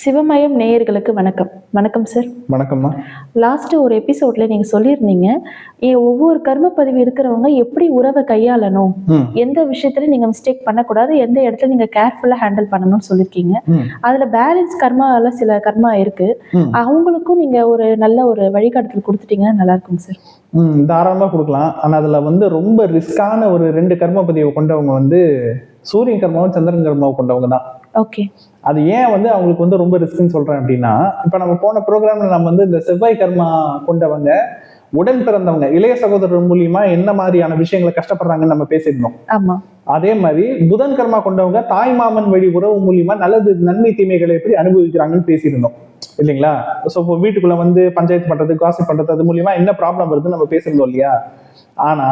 சிவமயம் நேயர்களுக்கு வணக்கம். வணக்கம் சார் வணக்கம்மா. லாஸ்ட் ஒரு எபிசோட்ல நீங்க சொல்லியிருந்தீங்க ஒவ்வொரு கர்ம பதிவு இருக்கிறவங்க எப்படி உறவை கையாளணும்? எந்த விஷயத்துல நீங்க மிஸ்டேக் பண்ணக்கூடாது எந்த இடத்துல நீங்க கேர்ஃபுல்லா ஹேண்டில் பண்ணணும்னு சொல்லியிருக்கீங்க. அதுல பேலன்ஸ் கர்மால சில கர்மா இருக்கு. அவங்களுக்கும் நீங்க ஒரு நல்ல ஒரு வழிகாட்டுதல் கொடுத்துட்டீங்கன்னா நல்லா இருக்கும் சார் தாராளமாக கொடுக்கலாம். ஆனால் அதில் வந்து ரொம்ப ரிஸ்கான ஒரு ரெண்டு கர்ம பதிவை கொண்டவங்க வந்து சூரியன் கர்மாவும் சந்திரன் கர்மாவும் கொண்டவங்க தான். ஓகே அது ஏன் வந்து அவங்களுக்கு வந்து ரொம்ப ரிஸ்க்னு சொல்கிறேன் அப்படின்னா இப்போ நம்ம போன ப்ரோக்ராமில் நம்ம வந்து இந்த செவ்வாய் கர்மா கொண்டவங்க உடன் பிறந்தவங்க இளைய சகோதரர் மூலியமா என்ன மாதிரியான விஷயங்களை கஷ்டப்படுறாங்கன்னு நம்ம பேசியிருந்தோம். ஆமா. அதே மாதிரி புதன் கர்மா கொண்டவங்க தாய் மாமன் வழி உறவு மூலியமா நல்லது நன்மை தீமைகளை எப்படி அனுபவிக்கிறாங்கன்னு பேசியிருந்தோம். இல்லைங்களா? ஸோ இப்போ வீட்டுக்குள்ள வந்து பஞ்சாயத்து பண்றது காசி பண்றது அது மூலியமா என்ன ப்ராப்ளம் வருதுன்னு நம்ம பேசியிருந்தோம் இல்லையா? ஆனா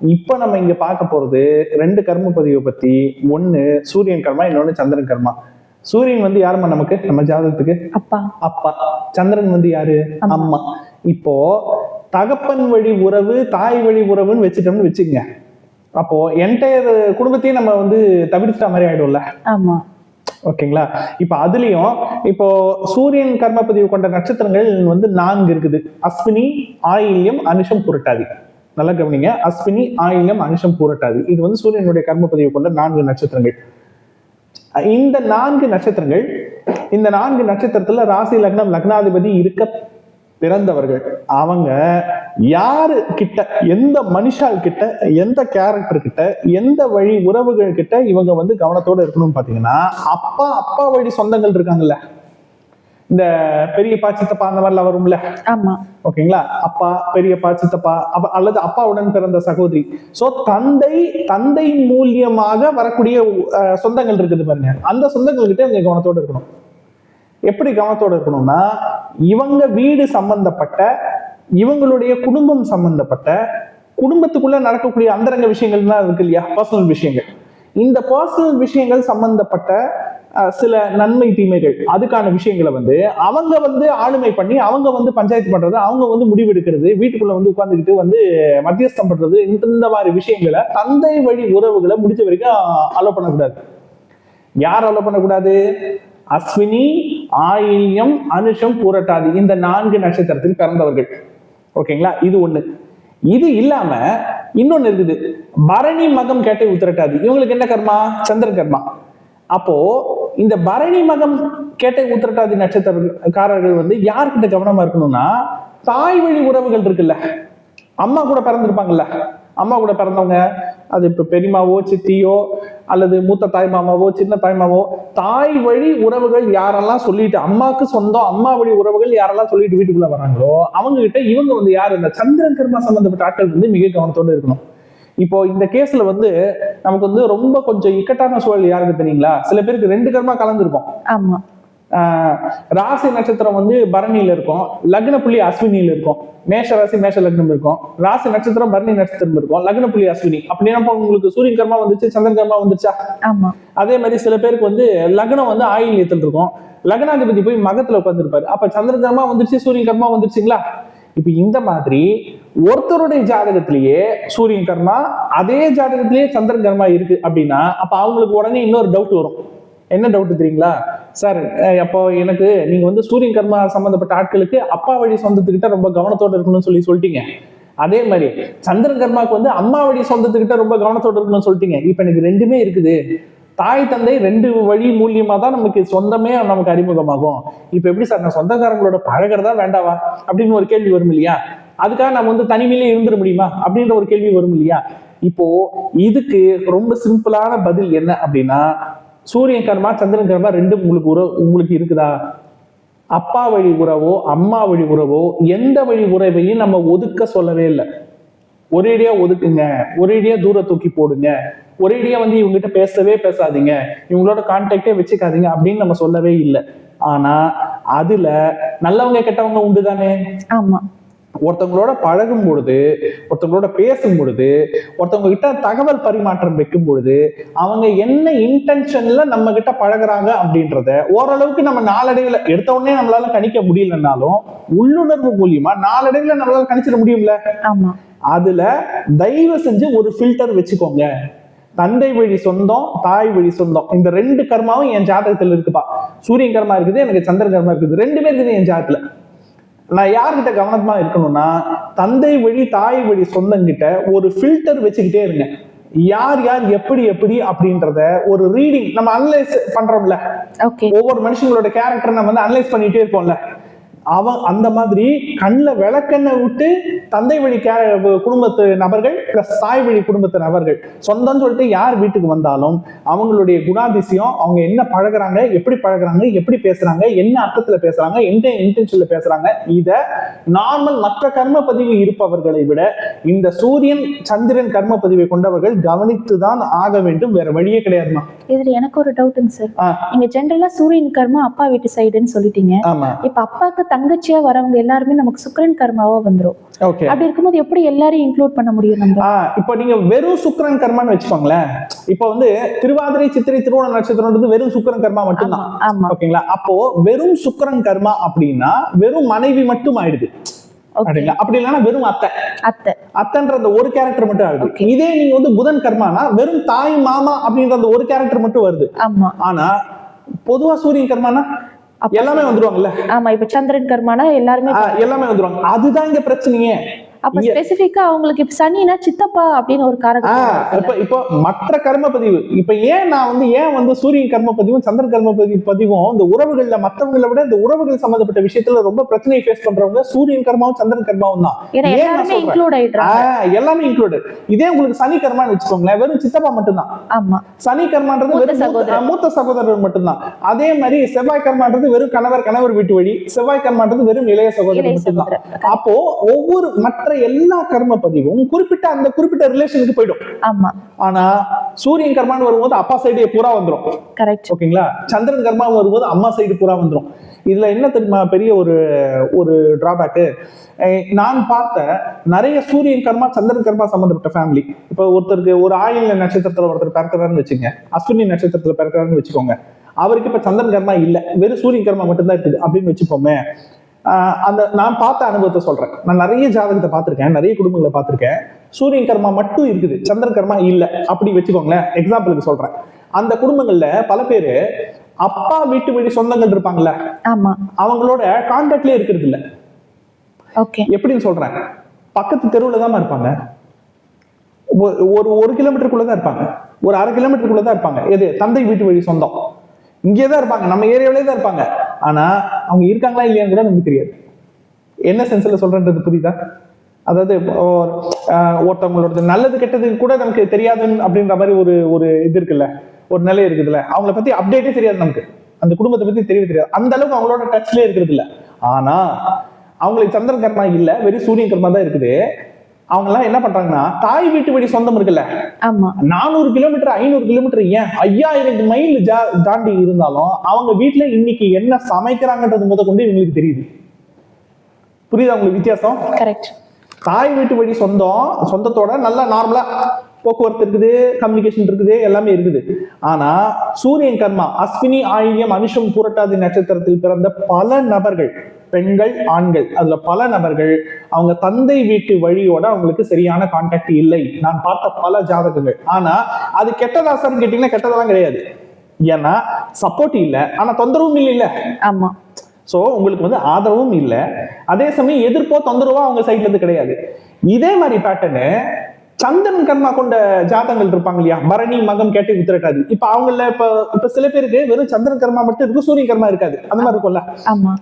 இப்ப நம்ம இங்க பார்க்க போறது ரெண்டு கர்ம பதிவை பத்தி. ஒண்ணு சூரியன் கர்மா இன்னொன்னு சந்திரன் கர்மா. சூரியன் வந்து யாரும்மா நமக்கு? நம்ம ஜாதகத்துக்கு. அப்பா. அப்பா. சந்திரன் வந்து யாரு? அம்மா. இப்போ தகப்பன் வழி உறவு தாய் வழி உறவுன்னு வச்சுட்டோம்னு வச்சுக்கங்க. அப்போ என்டையர் குடும்பத்தையும் நம்ம வந்து தவிர்த்த மாதிரி ஆயிடும்ல? ஆமா. ஓகேங்களா? இப்போ அதுலயும் இப்போ சூரியன் கர்ம பதிவு கொண்ட நட்சத்திரங்கள் வந்து நான்கு இருக்குது. அஸ்வினி ஆயில்யம் அனுஷம் புரட்டாதி. நல்லா கவனிங்க. அஸ்வினி ஆயிலம் அனுஷம் பூரட்டாது. இது வந்து சூரியனுடைய கர்ம பதிவு கொண்ட நான்கு நட்சத்திரங்கள். இந்த நான்கு நட்சத்திரங்கள் இந்த நான்கு நட்சத்திரத்துல ராசி லக்னம் லக்னாதிபதி இருக்க பிறந்தவர்கள். அவங்க யாரு கிட்ட எந்த மனுஷால் கிட்ட எந்த கேரக்டர் கிட்ட எந்த வழி உறவுகள் கிட்ட இவங்க வந்து கவனத்தோட இருக்கணும்னு பாத்தீங்கன்னா அப்பா அப்பா வழி சொந்தங்கள் இருக்காங்கல்ல. இந்த பெரியப்பா சித்தப்பா அந்த மாதிரிலாம் வரும்ல? ஆமா. ஓகேங்களா? அப்பா பெரியப்பா சித்தப்பா அப்ப அல்லது அப்பாவுடன் பிறந்த சகோதரி. சோ தந்தை தந்தை மூலியமாக வரக்கூடிய சொந்தங்கள் இருக்குது பாருங்க. அந்த சொந்தங்கள் கிட்ட இவங்க கவனத்தோட இருக்கணும். எப்படி கவனத்தோட இருக்கணும்னா இவங்க வீடு சம்பந்தப்பட்ட இவங்களுடைய குடும்பம் சம்பந்தப்பட்ட குடும்பத்துக்குள்ள நடக்கக்கூடிய அந்தரங்க விஷயங்கள்லாம் இருக்கு இல்லையா? பர்சனல் விஷயங்கள். இந்த பர்சனல் விஷயங்கள் சம்பந்தப்பட்ட சில நன்மை தீமைகள். அதுக்கான விஷயங்களை வந்து அவங்க வந்து ஆளுமை பண்ணி அவங்க வந்து பஞ்சாயத்து பண்றது அவங்க வந்து முடிவெடுக்கிறது வீட்டுக்குள்ள வந்து உட்கார்ந்துக்கிட்டு வந்து மத்தியஸ்தம் பண்றது இந்த மாதிரி விஷயங்களை தந்தை வழி உறவுகளை முடிஞ்ச வரைக்கும் அலோ பண்ணக்கூடாது. யார் அலோ பண்ணக்கூடாது? அஸ்வினி ஆயில்யம் அனுஷம் பூரட்டாதி இந்த நான்கு நட்சத்திரத்தில் பிறந்தவர்கள். ஓகேங்களா இது ஒண்ணு. இது இல்லாம இன்னொன்னு இருக்குது. பரணி மகம் கேட்டை உத்தரட்டாது. இவங்களுக்கு என்ன கர்மா? சந்திர கர்மா. அப்போ இந்த பரணி மகம் கேட்ட உத்திரட்டாதி நட்சத்திரக்காரர்கள் வந்து யார்கிட்ட கவனமா இருக்கணும்னா தாய் வழி உறவுகள் இருக்குல்ல? அம்மா கூட பிறந்திருப்பாங்கல்ல? அம்மா கூட பிறந்தவங்க அது இப்போ பெரியமாவோ சித்தியோ அல்லது மூத்த தாய் மாமாவோ சின்ன தாய் மாமாவோ தாய் வழி உறவுகள் யாரெல்லாம் சொல்லிட்டு அம்மாக்கு சொந்தம் அம்மா வழி உறவுகள் யாரெல்லாம் சொல்லிட்டு வீட்டுக்குள்ள வராங்களோ அவங்க கிட்ட இவங்க வந்து யார்? இந்த சந்திரன் கர்மா சம்பந்தப்பட்ட ஆட்கள் வந்து மிக கவனத்தோடு இருக்கணும். இப்போ இந்த கேஸ்ல வந்து நமக்கு வந்து ரொம்ப கொஞ்சம் இக்கட்டான சூழல் யாருக்கு தெரியுங்களா? சில பேருக்கு ரெண்டு கர்மா கலந்துருக்கும். ஆமா. ஆஹ் ராசி நட்சத்திரம் வந்து பரணியில இருக்கும். லக்ன புள்ளி அஸ்வினியில இருக்கும். மேஷ ராசி மேஷ லக்னம் இருக்கும். ராசி நட்சத்திரம் பரணி நட்சத்திரம் இருக்கும். லக்ன புள்ளி அஸ்வினி. அப்படின்னா அப்ப உங்களுக்கு சூரியன் கர்மா வந்துச்சு சந்திரன் கர்மா வந்துச்சா? ஆமா. அதே மாதிரி சில பேருக்கு வந்து லக்னம் வந்து ஆயில்யத்தில் இருக்கும். லக்னாதிபதி போய் மகத்துல உட்காந்துருப்பாரு அப்ப சந்திரன் கர்மா வந்துருச்சு சூரியன் கர்மா வந்துருச்சுங்களா? இப்ப இந்த மாதிரி ஒருத்தருடைய ஜாதகத்திலேயே சூரியன் கர்மா அதே ஜாதகத்திலேயே சந்திரன் கர்மா இருக்கு அப்படின்னா அப்ப அவங்களுக்கு உடனே இன்னொரு டவுட் வரும். என்ன டவுட் தெரியுங்களா? சார் அப்போ எனக்கு நீங்க வந்து சூரியன் கர்மா சம்பந்தப்பட்ட ஆட்களுக்கு அப்பா வழி சொந்தத்துக்கிட்ட ரொம்ப கவனத்தோட இருக்கணும்னு சொல்லி சொல்லிட்டீங்க. அதே மாதிரி சந்திரன் கர்மாக்கு வந்து அம்மா வழி சொந்தத்துக்கிட்ட ரொம்ப கவனத்தோட இருக்கணும்னு சொல்லிட்டீங்க. இப்ப எனக்கு ரெண்டுமே இருக்குது. தாய் தந்தை ரெண்டு வழி மூலியமா தான் நமக்கு சொந்தமே நமக்கு அறிமுகமாகும். இப்ப எப்படி சார் நான் சொந்தக்காரங்களோட பழகிறதா வேண்டாவா? அப்படின்னு ஒரு கேள்வி வரும் இல்லையா? அதுக்காக நம்ம வந்து தனிமையிலே இருந்துட முடியுமா? அப்படின்ற ஒரு கேள்வி வரும் இல்லையா? இப்போ இதுக்கு ரொம்ப சிம்பிளான பதில் என்ன அப்படின்னா சூரியன் கர்மா சந்திரன் கர்மா ரெண்டும் உங்களுக்கு உறவு உங்களுக்கு இருக்குதா? அப்பா வழி உறவோ அம்மா வழி உறவோ எந்த வழி உறவையும் நம்ம ஒதுக்க சொல்லவே இல்லை. ஒரேடியா ஒதுக்குங்க. ஒரேடியா தூர தூக்கி போடுங்க. ஒரேடியா வந்து இவங்ககிட்ட பேசவே பேசாதீங்க. இவங்களோட கான்டாக்டே வச்சுக்காதீங்க அப்படின்னு நம்ம சொல்லவே இல்லை. ஆனா அதுல நல்லவங்க கெட்டவங்க உண்டு தானே ஆமா. ஒருத்தவங்களோட பழகும் பொழுது ஒருத்தவங்களோட பேசும் பொழுது ஒருத்தவங்க கிட்ட தகவல் பரிமாற்றம் வைக்கும் பொழுது அவங்க என்ன இன்டென்ஷன்ல நம்ம கிட்ட பழகுறாங்க அப்படின்றத ஓரளவுக்கு நம்ம நாளடைவுல எடுத்த உடனே நம்மளால கணிக்க முடியலனாலும் உள்ளுணர்வு மூலியமா நாளடைவுல நம்மளால கணிச்சிட முடியும்ல? அதுல தயவு செஞ்சு ஒரு ஃபில்டர் வச்சுக்கோங்க. தந்தை வழி சொந்தம் தாய் வழி சொந்தம். இந்த ரெண்டு கர்மாவும் என் ஜாதகத்துல இருக்குப்பா. சூரியன் கர்மா இருக்குது எனக்கு சந்திரன் கர்மா இருக்குது. ரெண்டுமே இருக்குது என் ஜாதகத்துல. நான் யார்கிட்ட கவனமா இருக்கணும்னா தந்தை வழி தாய் வழி சொந்தங்கிட்ட ஒரு ஃபில்டர் வச்சுக்கிட்டே இருங்க. யார் யார் எப்படி எப்படி அப்படின்றத ஒரு ரீடிங் நம்ம அனலைஸ் பண்றோம்ல. ஒவ்வொரு மனுஷங்களோட கேரக்டர் நம்ம வந்து அனலைஸ் பண்ணிட்டே இருப்போம்ல அவன் அந்த மாதிரி கண்ணில் விளக்கெண்ணெய் விட்டு தந்தை வழி கே குடும்பத்து நபர்கள் பிளஸ் தாய் வழி குடும்பத்து நபர்கள். சொந்தம்னு சொல்லிட்டு யார் வீட்டுக்கு வந்தாலும் அவங்களுடைய குணாதிசயம் அவங்க என்ன பழகுறாங்க எப்படி பழகுறாங்க எப்படி பேசுறாங்க என்ன அர்த்தத்துல பேசுறாங்க எந்த இன்டென்ஷன்ல பேசுறாங்க இத நார்மல் மற்ற கர்ம பதிவு இருப்பவர்களை விட இந்த சூரியன் சந்திரன் கர்ம பதிவை கொண்டவர்கள் கவனித்துதான் ஆக வேண்டும். வேற வழியே கிடையாதுமா? இதுல எனக்கு ஒரு டவுட்டுங்க சார். நீங்க ஜென்ரலா சூரியன் கர்மா அப்பா வீட்டு சைடுன்னு சொல்லிட்டீங்க. இப்ப அப்பாக்கு தங்கச்சியா வரவங்க எல்லாருமே நமக்கு சுக்கிரன் கர்மாவா வந்துரும். ஓகே அப்படி இருக்கும்போது எப்படி எல்லாரையும் இன்க்ளூட் பண்ண முடியும் நம்ம? இப்போ நீங்க வெறும் சுக்கிரன் கர்மான்னு வச்சுக்கோங்களேன். இப்போ வந்து திருவாதிரை சித்திரை திருவோண நட்சத்திரம்ன்றது வெறும் சுக்கிரன் கர்மா மட்டும்தான். ஓகேங்களா அப்போ வெறும் சுக்கிரன் கர்மா அப்படின்னா வெறும் மனைவி மட்டும் ஆயிடுது. அப்படி இல்லைன்னா வெறும் அத்தை. அத்தை. அத்தைன்ற அந்த ஒரு கேரக்டர் மட்டும் ஆகுது. இதே நீங்க வந்து புதன் கர்மானா வெறும் தாய் மாமா அப்படின்ற அந்த ஒரு கேரக்டர் மட்டும் வருது. ஆனா பொதுவா சூரியன் கர்மானா எல்லாமே வந்துருவாங்கல்ல? ஆமா இப்ப சந்திரன் கர்மானா எல்லாருமே எல்லாமே வந்துருவாங்க. அதுதான் இங்க பிரச்சனையே. அப்ப ஸ்பெசிபிக்கா அவங்களுக்கு இப்ப சனினா சித்தப்பா அப்படின்னு ஒரு ஆ, காரகம் இப்ப இப்போ மற்ற கர்ம பதிவு இப்ப ஏன் நான் வந்து ஏன் வந்து சூரியன் கர்ம பதிவும் சந்திர கர்ம பதிவு பதிவும் இந்த உறவுகள்ல மத்தவங்களை விட இந்த உறவுகள் சம்பந்தப்பட்ட விஷயத்துல ரொம்ப பிரச்சனையை ஃபேஸ் பண்றவங்க சூரியன் கர்மாவும் சந்திரன் கர்மாவும் தான்? இன்க்ளூட் ஆயிடுறாங்க எல்லாமே இன்க்ளூடட் இதே உங்களுக்கு சனி கர்மான்னு வச்சுக்கோங்களேன் வெறும் சித்தப்பா மட்டும்தான். ஆமா. சனி கர்மான்றது வெறும் மூத்த- சகோதரர். மட்டும்தான். அதே மாதிரி செவ்வாய் கர்மான்றது வெறும் கணவர் கணவர் வீட்டு வழி. செவ்வாய் கர்மான்றது வெறும் இளைய சகோதரர் மட்டும்தான். அப்போ ஒவ்வொரு மற்ற எல்லா கர்ம பதிவும் குறிப்பிட்ட அந்த குறிப்பிட்ட ரிலேஷனுக்கு போயிடும். ஆமா. ஆனா சூரியன் கர்மான்னு வரும்போது அப்பா சைடு பூரா வந்துரும். கரெக்ட் ஓகேங்களா? சந்திரன் கர்மா வரும்போது அம்மா சைடு பூரா வந்துரும். இதுல என்ன தெரியுமா? பெரிய ஒரு ஒரு டிராபேக்கு நான் பார்த்த நிறைய சூரியன் கர்மா சந்திரன் கர்மா சம்பந்தப்பட்ட ஃபேமிலி இப்போ ஒருத்தருக்கு ஒரு ஆயில நட்சத்திரத்துல ஒருத்தர் பிறக்கிறாருன்னு வச்சுங்க அஸ்வினி நட்சத்திரத்துல பிறக்கிறாருன்னு வச்சுக்கோங்க. அவருக்கு இப்ப சந்திரன் கர்மா இல்ல. வெறும் சூரியன் கர்மா மட்டும்தான் இருக்குது. அப்படின்னு வச்சுப்போமே அந்த நான் பார்த்த அனுபவத்தை சொல்றேன். நான் நிறைய ஜாதகத்தை பார்த்திருக்கேன் நிறைய குடும்பங்களை பார்த்திருக்கேன். சூரியன் கர்மா மட்டும் இருக்குது சந்திரன் கர்மா இல்ல அப்படி வச்சுக்கோங்களேன் எக்ஸாம்பிளுக்கு சொல்றேன். அந்த குடும்பங்கள்ல பல பேரு அப்பா வீட்டு வழி சொந்தங்கள் இருப்பாங்கல்ல? ஆமா. அவங்களோட கான்டாக்ட்லயே இருக்கிறது இல்ல ஓகே. எப்படின்னு சொல்றேன். பக்கத்து தெருவுல தான் இருப்பாங்க. ஒரு ஒரு கிலோமீட்டருக்குள்ள தான் இருப்பாங்க. ஒரு அரை கிலோமீட்டருக்குள்ள தான் இருப்பாங்க. எது? தந்தை வீட்டு வழி சொந்தம். இங்கே தான் இருப்பாங்க. நம்ம ஏரியாவிலே தான் இருப்பாங்க. ஆனா அவங்க இருக்காங்களா இல்லையான்னு கூட நமக்கு தெரியாது. என்ன சென்ஸ்ல சொல்றேன்றது புரியுதா? அதாவது ஒருத்தவங்களோட நல்லது கெட்டது கூட நமக்கு தெரியாது அப்படின்ற மாதிரி ஒரு ஒரு இது இருக்குல்ல ஒரு நிலை இருக்குதுல்ல. அவங்கள பத்தி அப்டேட்டே தெரியாது நமக்கு. அந்த குடும்பத்தை பத்தி தெரியவே தெரியாது. அந்த அளவுக்கு அவங்களோட டச்லேயே இருக்கிறது இல்ல ஆனா அவங்களுக்கு சந்திரன் கர்மா இல்ல வெறும் சூரியன் கர்மா தான் இருக்குது. அவங்க எல்லாம் என்ன பண்றாங்கன்னா தாய் வீட்டு வழி சொந்தம் இருக்குல்ல? நானூறு கிலோமீட்டர் ஐநூறு கிலோமீட்டர் ஏன்? ஐயாயிரம் மைல் ஜா- தாண்டி இருந்தாலும் அவங்க வீட்ல இன்னைக்கு என்ன சமைக்கிறாங்கன்றது முத கொண்டு இவங்களுக்கு தெரியுது. புரியுதா உங்களுக்கு வித்தியாசம்? கரெக்ட் தாய் வீட்டு வழி சொந்தம் சொந்தத்தோட நல்லா நார்மலா போக்குவரத்து இருக்குது கம்யூனிகேஷன் இருக்குது எல்லாமே இருக்குது. ஆனா சூரியன் கர்மா அஸ்வினி ஆயில்யம் அனுஷம் பூரட்டாதி நட்சத்திரத்தில் பிறந்த பல நபர்கள் பெண்கள் ஆண்கள் அதுல பல நபர்கள் அவங்க தந்தை வீட்டு வழியோட அவங்களுக்கு சரியான கான்டாக்ட் இல்லை. நான் பார்த்த பல ஜாதகங்கள். ஆனா அது கெட்டதா சார்னு கேட்டீங்கன்னா கெட்டதெல்லாம் கிடையாது. ஏன்னா சப்போர்ட் இல்லை. ஆனா தொந்தரவும் இல்லை இல்ல. ஆமா. ஸோ உங்களுக்கு வந்து ஆதரவும் இல்லை. அதே சமயம் எதிர்ப்போ தொந்தரவோ அவங்க சைட்ல இருந்து கிடையாது. இதே மாதிரி பேட்டர்னு சந்திரன் கர்மா கொண்ட ஜாதகங்கள் இருப்பாங்க இல்லையா? பரணி மகம் கேட்டு உத்திரட்டாதி. இப்ப அவங்கள இப்ப இப்ப சில பேருக்கு வெறும் சந்திரன் கர்மா மட்டும் இருக்கும் சூரியன் கர்மா இருக்காது. அந்த மாதிரி இருக்கும்ல? ஆமா.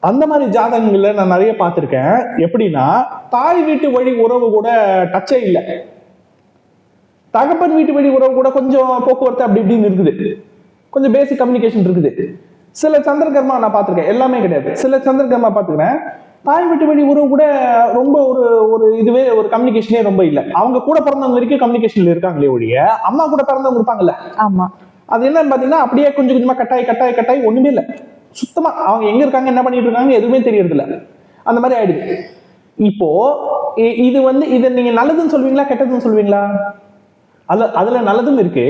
அந்த மாதிரி ஜாதகங்கள்ல நான் நிறைய பார்த்திருக்கேன். எப்படின்னா தாய் வீட்டு வழி உறவு கூட டச்சே இல்லை. தகப்பன் வீட்டு வழி உறவு கூட கொஞ்சம் போக்குவரத்து அப்படி இப்படின்னு இருக்குது. கொஞ்சம் பேசிக் கம்யூனிகேஷன் இருக்குது. சில சந்திரகர்மா நான் பார்த்திருக்கேன். எல்லாமே கிடையாது. சில சந்திரகர்மா பார்த்துக்கிறேன். தாய் வீட்டு வழி உறவு கூட ரொம்ப ஒரு ஒரு இதுவே ஒரு கம்யூனிகேஷனே ரொம்ப இல்லை. அவங்க கூட பிறந்தவங்க வரைக்கும் கம்யூனிகேஷன்ல இருக்காங்களே ஒழிய அம்மா கூட பிறந்தவங்க இருப்பாங்கல்ல. ஆமா. அது என்னன்னு பாத்தீங்கன்னா அப்படியே கொஞ்சம் கொஞ்சமா கட்டாய் கட்டாய் கட்டாய் ஒண்ணுமே இல்ல. சுத்தமா அவங்க எங்க இருக்காங்க என்ன பண்ணிட்டு இருக்காங்க எதுவுமே தெரியறது இல்ல அந்த மாதிரி ஆயிடுது. இப்போ இது வந்து இதை நீங்க நல்லதுன்னு சொல்வீங்களா கெட்டதுன்னு சொல்வீங்களா? அதுல அதுல நல்லதும் இருக்கு.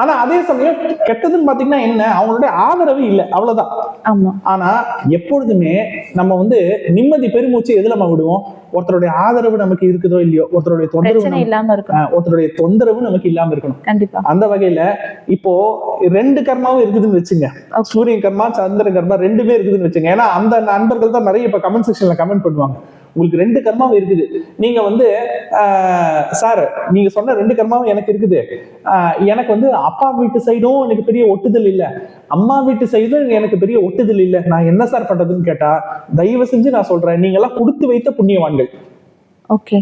ஆனா அதே சமயம் கெட்டதுன்னு பாத்தீங்கன்னா என்ன? அவங்களுடைய ஆதரவு இல்லை. அவ்வளவுதான். ஆனா எப்பொழுதுமே நம்ம வந்து நிம்மதி பெருமூச்சு எதுல நம்ம விடுவோம்? ஒருத்தருடைய ஆதரவு நமக்கு இருக்குதோ இல்லையோ? ஒருத்தருடைய தொந்தரவு இல்லாம இருக்கணும். ஒருத்தருடைய தொந்தரவு நமக்கு இல்லாம இருக்கணும். கண்டிப்பா. அந்த வகையில இப்போ ரெண்டு கர்மாவும் இருக்குதுன்னு வச்சுங்க. சூரியன் கர்மா சந்திரன் கர்மா ரெண்டுமே இருக்குதுன்னு வச்சுங்க. ஏன்னா அந்த நண்பர்கள் தான் நிறைய இப்ப கமெண்ட் செக்ஷன்ல கமெண்ட் பண்ணுவாங்க. உங்களுக்கு ரெண்டு கர்மாவும் இருக்குது. நீங்க வந்து சார் நீங்க சொன்ன ரெண்டு கர்மாவும் எனக்கு இருக்குது. எனக்கு வந்து அப்பா வீட்டு சைடும் எனக்கு பெரிய ஒட்டுதல் இல்ல. அம்மா வீட்டு சைடும் எனக்கு பெரிய ஒட்டுதல் இல்ல. நான் என்ன சார் பண்றதுன்னு கேட்டா தயவு செஞ்சு நான் சொல்றேன். நீங்க எல்லாம் கொடுத்து வைத்த புண்ணியவான்கள். ஓகே.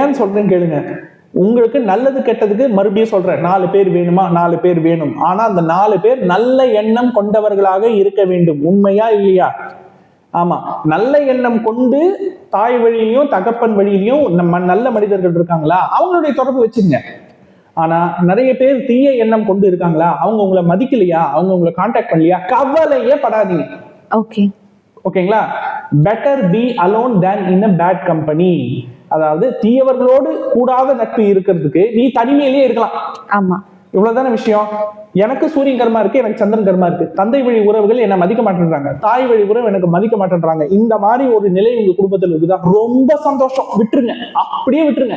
ஏன் சொல்றேன் கேளுங்க. உங்களுக்கு நல்லது கெட்டதுக்கு மறுபடியும் சொல்றேன். நாலு பேர் வேணுமா? நாலு பேர் வேணும். ஆனா அந்த நாலு பேர் நல்ல எண்ணம் கொண்டவர்களாக இருக்க வேண்டும். உண்மையா இல்லையா? ஆமா நல்ல எண்ணம் கொண்டு தாய் வழியிலையும் தகப்பன் வழியிலையும் நம்ம நல்ல மனிதர்கள் இருக்காங்களா? அவங்களுடைய தொடர்பு வச்சுங்க. ஆனா நிறைய பேர் தீய எண்ணம் கொண்டு இருக்காங்களா? அவங்க உங்களை மதிக்கலையா? அவங்க உங்களை காண்டாக்ட் பண்ணலையா? கவலையே படாதீங்க. ஓகே ஓகேங்களா? Better be alone than in a bad company அதாவது தீயவர்களோடு கூடாத நட்பு இருக்கிறதுக்கு நீ தனிமையிலேயே இருக்கலாம். ஆமா. இவ்வளவுதான விஷயம்? எனக்கு சூரியன் கர்மா இருக்கு எனக்கு சந்திரன் கர்மா இருக்கு. தந்தை வழி உறவுகள் என்ன மதிக்க மாட்டேன்றாங்க. தாய் வழி உறவு எனக்கு மதிக்க மாட்டேன்றாங்க. இந்த மாதிரி ஒரு நிலை உங்க குடும்பத்தில் இருக்குதா? ரொம்ப சந்தோஷம். விட்டுருங்க. அப்படியே விட்டுருங்க.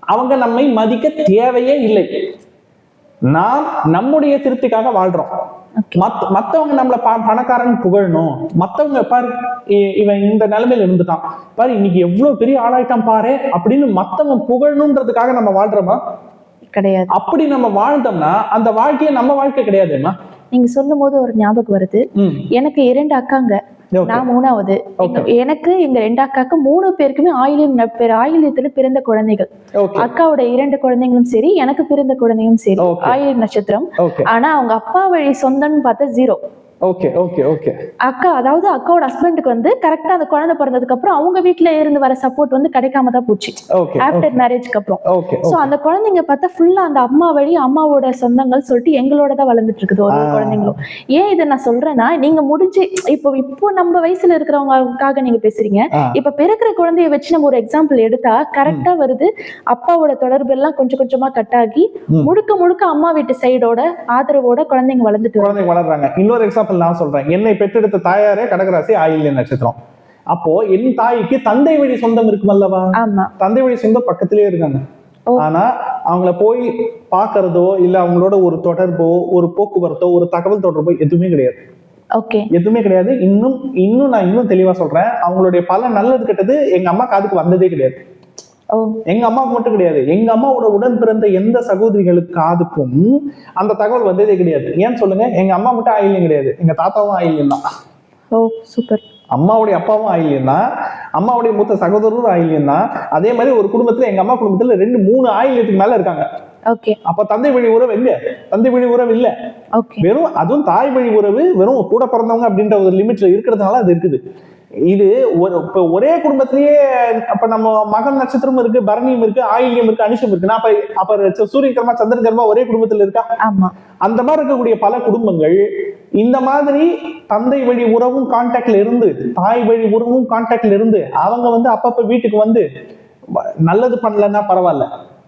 அவங்க நம்மை மதிக்க தேவையே இல்லை. நாம் நம்முடைய திருப்திக்காக வாழ்றோம். மத்தவங்க நம்மள ப- பணக்காரன் புகழணும். மத்தவங்க பாரு இவன் இந்த நிலைமையில இருந்துட்டான். பாரு இன்னைக்கு எவ்வளவு பெரிய ஆளாயிட்டான் பாரு அப்படின்னு மத்தவங்க புகழணுன்றதுக்காக நம்ம வாழ்றோமா? கிடையாது. அப்படி நம்ம வாழ்ந்தோம்னா அந்த வாழ்க்கையே நம்ம வாழ்க்கை கிடையாதுமா நீங்க சொல்லும் போது ஒரு ஞாபகம் வருது. எனக்கு இரண்டு அக்காங்க. நான் மூணாவது. எனக்கு எங்க ரெண்டு அக்காக்கு மூணு பேருக்குமே ஆயிலியம் ஆயிலியத்துல பிறந்த குழந்தைகள். அக்காவோட இரண்டு குழந்தைங்களும் சரி எனக்கு பிறந்த குழந்தையும் சரி. ஆயிலியம் நட்சத்திரம். ஆனா அவங்க அப்பா வழி சொந்தம்னு பார்த்தா ஜீரோ ஓகே ஓகே ஓகே அக்கா அதாவது அக்காவோட ஹஸ்பண்டுக்கு வந்து கரெக்டா அந்த குழந்தை பிறந்ததுக்கு அப்புறம் அவங்க வீட்ல இருந்து வர சப்போர்ட் வந்து கிடைக்காம தான் போச்சு. ஆஃப்டர் மேரேஜ்க்கு அப்புறம். ஓகே சோ அந்த குழந்தைங்க பார்த்தா ஃபுல்லா அந்த அம்மா வழி அம்மாவோட சொந்தங்கள் சொல்லிட்டு எங்களோட தான் வளர்ந்துட்டு இருக்குது ஒரு. குழந்தைங்களும். ஏன் இதை நான் சொல்றேன்னா நீங்க முடிஞ்சு இப்போ இப்போ நம்ம வயசுல இருக்கிறவங்களுக்காக நீங்க பேசுறீங்க. இப்ப பிறக்கிற குழந்தைய வச்சு நம்ம ஒரு எக்ஸாம்பிள் எடுத்தா கரெக்டா வருது. அப்பாவோட தொடர்பு எல்லாம் கொஞ்சம் கொஞ்சமா கட் ஆகி. முழுக்க முழுக்க அம்மா வீட்டு சைடோட ஆதரவோட குழந்தைங்க வளர்ந்துட்டு குழந்தைங்க வளர்றாங்க. இன்னொரு எக்ஸாம்பிள் நான் சொல்றேன். என்னை பெற்றெடுத்த தாயாரே கடகராசி ஆயில்ய நட்சத்திரம். அப்போ என் தாய்க்கு தந்தை வழி சொந்தம் இருக்குமல்லவா ஆமா. தந்தை வழி சொந்தம் பக்கத்திலேயே இருக்காங்க. ஆனா அவங்கள போய் பார்க்கறதோ இல்ல அவங்களோட ஒரு தொடர்போ ஒரு போக்குவரத்தோ ஒரு தகவல் தொடர்போ எதுவுமே கிடையாது. ஓகே. எதுவுமே கிடையாது. இன்னும் இன்னும் நான் இன்னும் தெளிவா சொல்றேன். அவங்களுடைய பல நல்லது கெட்டது எங்க அம்மா காதுக்கு வந்ததே கிடையாது. எங்க அம்மாவுக்கு மட்டும் கிடையாது. எங்க அம்மாவோட உடன் பிறந்த எந்த சகோதரிகளுக்கு காதுக்கும் அந்த தகவல் வந்ததே கிடையாது. ஏன்னு சொல்லுங்க? எங்க அம்மா மட்டும் ஆயில்யம் கிடையாது. எங்க தாத்தாவும் ஆயில்யம் தான். ஓ சூப்பர். அம்மாவுடைய அப்பாவும் ஆயில்யம் தான். அம்மாவுடைய மூத்த சகோதரரும் ஆயில்யம் தான். அதே மாதிரி ஒரு குடும்பத்துல எங்க அம்மா குடும்பத்துல ரெண்டு மூணு ஆயில்யத்துக்கு மேல இருக்காங்க. ஓகே. அப்ப தந்தை வழி உறவு எங்க? தந்தை வழி உறவு இல்ல. வெறும் அதுவும் தாய் வழி உறவு வெறும் கூட பிறந்தவங்க அப்படின்ற ஒரு லிமிட்ல இருக்கிறதுனால அது இருக்குது. இது ஒரு இப்ப ஒரே குடும்பத்திலேயே அப்ப நம்ம மகன் நட்சத்திரம் இருக்கு பரணியும் இருக்கு ஆயில்யம் இருக்கு அனுஷம் இருக்குன்னா அப்ப அப்ப சூரியன் கர்மா சந்திரன் கர்மா ஒரே குடும்பத்துல இருக்கா? ஆமா. அந்த மாதிரி இருக்கக்கூடிய பல குடும்பங்கள் இந்த மாதிரி தந்தை வழி உறவும் கான்டாக்ட்ல இருந்து தாய் வழி உறவும் கான்டாக்ட்ல இருந்து அவங்க வந்து அப்பப்ப வீட்டுக்கு வந்து நல்லது பண்ணலன்னா பரவாயில்ல.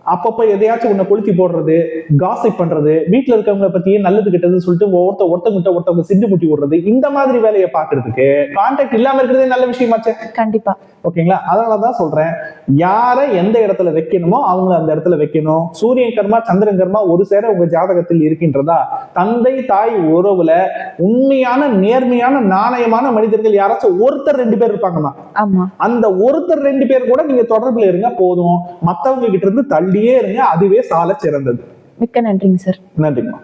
அப்பப்ப எதையாச்சும் உன்னை கொளுத்தி போடுறது காசிப் பண்றது வீட்டுல இருக்கவங்க பத்தியே நல்லது கெட்டதுன்னு சொல்லிட்டு ஒருத்த ஒருத்தவங்கிட்ட ஒருத்தவங்க சிந்து முட்டி விடுறது இந்த மாதிரி வேலையை பாக்குறதுக்கு கான்டாக்ட் இல்லாம இருக்கிறதே நல்ல விஷயமாச்சே. கண்டிப்பா. ஓகேங்களா? அதனாலதான் சொல்றேன் யாரை எந்த இடத்துல வைக்கணுமோ அவங்கள அந்த இடத்துல வைக்கணும். சூரியன் கர்மா சந்திரன் கர்மா ஒரு சேர உங்க ஜாதகத்தில் இருக்கின்றதா? தந்தை தாய் உறவுல உண்மையான நேர்மையான நாணயமான மனிதர்கள் யாராச்சும் ஒருத்தர் ரெண்டு பேர் இருப்பாங்கம்மா. ஆமா. அந்த ஒருத்தர் ரெண்டு பேர் கூட நீங்க தொடர்புல இருங்க போதும். மத்தவங்க கிட்ட இருந்து தள்ளியே இருங்க. அதுவே சால சிறந்தது. மிக்க நன்றிங்க சார். நன்றிம்மா.